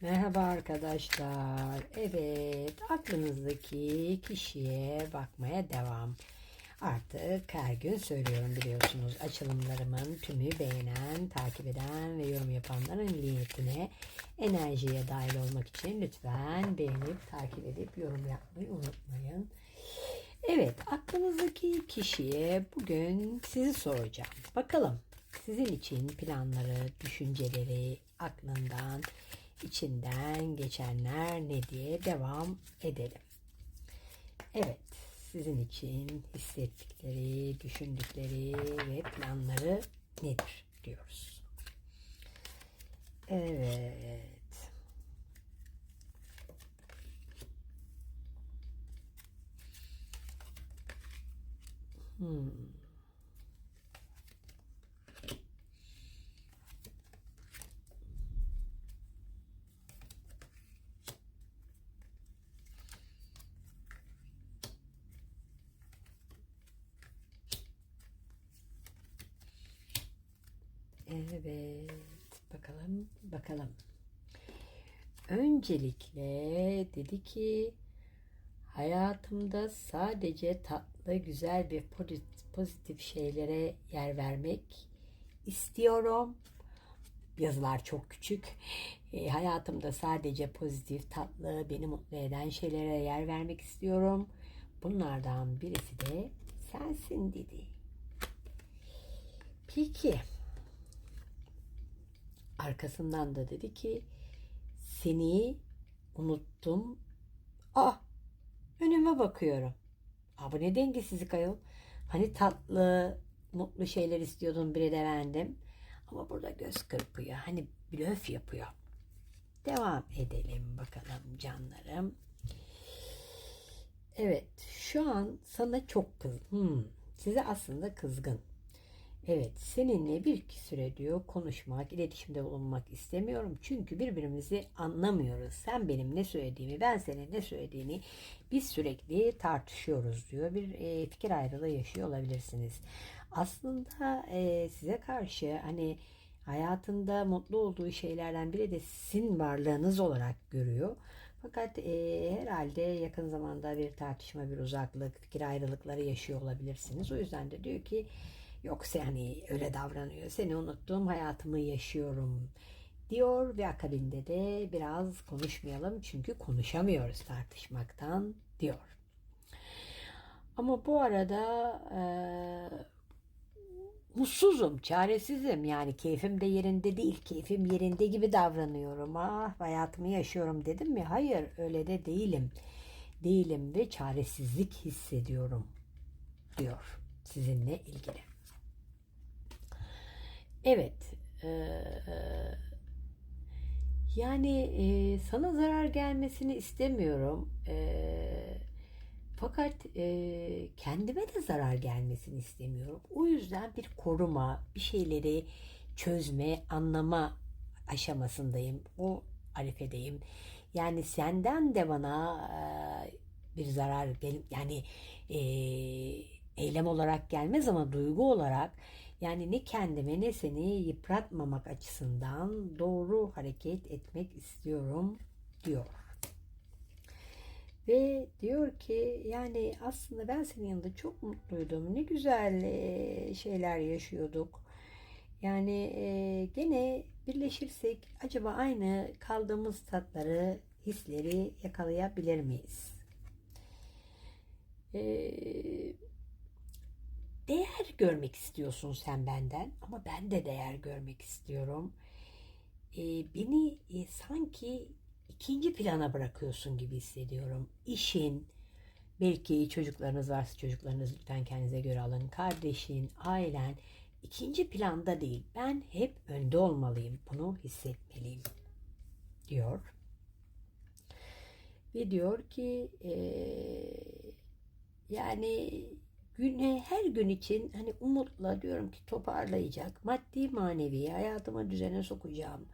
Merhaba arkadaşlar. Evet, aklınızdaki kişiye bakmaya devam. Artık her gün söylüyorum biliyorsunuz. Açılımlarımın tümü beğenen, takip eden ve yorum yapanların niyetine enerjiye dahil olmak için lütfen beğenip, takip edip yorum yapmayı unutmayın. Evet, aklınızdaki kişiye bugün sizi soracağım. Bakalım sizin için planları, düşünceleri, aklından, içinden geçenler ne diye devam edelim. Evet, sizin için hissettikleri, düşündükleri ve planları nedir diyoruz. Evet. Hmm. Evet, bakalım, bakalım. Öncelikle dedi ki hayatımda sadece tatlı, güzel ve pozitif, şeylere yer vermek istiyorum. Yazılar çok küçük. E, hayatımda sadece pozitif, tatlı, beni mutlu eden şeylere yer vermek istiyorum. Bunlardan birisi de sensin dedi. Peki. Arkasından da dedi ki seni unuttum. Ah önüme bakıyorum. Aa, bu ne dengesizlik ayol. Hani tatlı, mutlu şeyler istiyordum bir de verdim. Ama burada göz kırpıyor. Hani blöf yapıyor. Devam edelim bakalım canlarım. Evet şu an sana çok kız. Hmm, size aslında kızgın. Evet, seninle bir süre diyor konuşmak, iletişimde bulunmak istemiyorum. Çünkü birbirimizi anlamıyoruz. Sen benim ne söylediğimi, ben senin ne söylediğini biz sürekli tartışıyoruz diyor. Bir e, fikir ayrılığı yaşıyor olabilirsiniz. Aslında e, size karşı hani hayatında mutlu olduğu şeylerden biri de sizin varlığınız olarak görüyor. Fakat e, herhalde yakın zamanda bir tartışma, bir uzaklık, fikir ayrılıkları yaşıyor olabilirsiniz. O yüzden de diyor ki Yoksa yani öyle davranıyor. Seni unuttum, hayatımı yaşıyorum diyor ve akabinde de biraz konuşmayalım çünkü konuşamıyoruz tartışmaktan diyor. Ama bu arada e, mutsuzum, çaresizim. Yani keyfim de yerinde değil. Keyfim yerinde gibi davranıyorum. Ah hayatımı yaşıyorum dedim mi? Hayır öyle de değilim. Değilim ve çaresizlik hissediyorum diyor sizinle ilgili. Evet. E, yani e, sana zarar gelmesini istemiyorum. E, fakat e, kendime de zarar gelmesini istemiyorum. O yüzden bir koruma, bir şeyleri çözme, anlama aşamasındayım. O arifedeyim. Yani senden de bana e, bir zarar gel yani e, eylem olarak gelmez ama duygu olarak yani ne kendime ne seni yıpratmamak açısından doğru hareket etmek istiyorum diyor. Ve diyor ki yani aslında ben senin yanında çok mutluydum. Ne güzel e, şeyler yaşıyorduk. Yani e, gene birleşirsek acaba aynı kaldığımız tatları, hisleri yakalayabilir miyiz? Eee değer görmek istiyorsun sen benden ama ben de değer görmek istiyorum. E, beni e, sanki ikinci plana bırakıyorsun gibi hissediyorum. İşin, belki çocuklarınız varsa çocuklarınız lütfen kendinize göre alın. Kardeşin, ailen ikinci planda değil. Ben hep önde olmalıyım. Bunu hissetmeliyim diyor. Ve diyor ki e, yani güne her gün için hani umutla diyorum ki toparlayacak maddi manevi hayatıma düzene sokacağım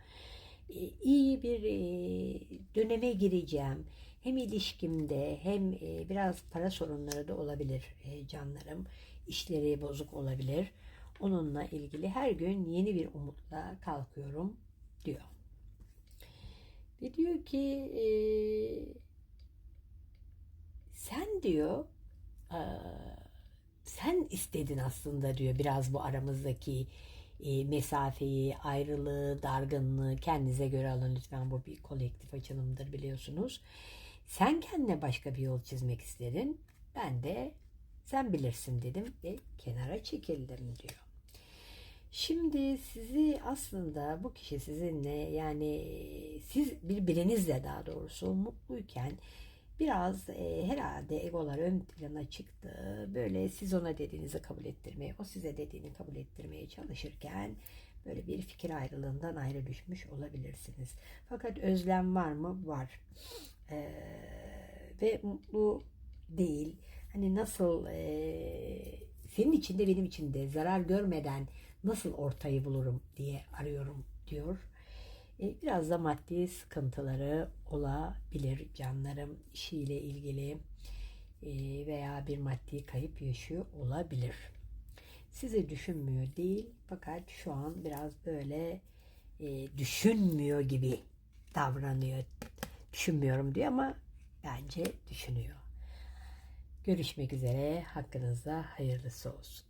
e, iyi bir e, döneme gireceğim. Hem ilişkimde hem e, biraz para sorunları da olabilir canlarım. İşleri bozuk olabilir. Onunla ilgili her gün yeni bir umutla kalkıyorum diyor. Ve diyor ki sen diyor sen istedin aslında diyor biraz bu aramızdaki e, mesafeyi, ayrılığı, dargınlığı kendinize göre alın lütfen. Bu bir kolektif açılımdır biliyorsunuz. Sen kendine başka bir yol çizmek istedin. Ben de sen bilirsin dedim ve kenara çekildim diyor. Şimdi sizi aslında bu kişi sizinle yani siz birbirinizle daha doğrusu mutluyken biraz e, herhalde egolar ön plana çıktı. Böyle siz ona dediğinizi kabul ettirmeye, o size dediğini kabul ettirmeye çalışırken böyle bir fikir ayrılığından ayrı düşmüş olabilirsiniz. Fakat özlem var mı? Var. Ee, ve mutlu değil. Hani nasıl e, senin için de benim için de zarar görmeden nasıl ortayı bulurum diye arıyorum diyor. E, Biraz da maddi sıkıntıları olabilir canlarım işiyle ilgili e, veya bir maddi kayıp yaşıyor olabilir. Sizi düşünmüyor değil fakat şu an biraz böyle e, düşünmüyor gibi davranıyor. Düşünmüyorum diyor ama bence düşünüyor. Görüşmek üzere. Hakkınızda hayırlısı olsun.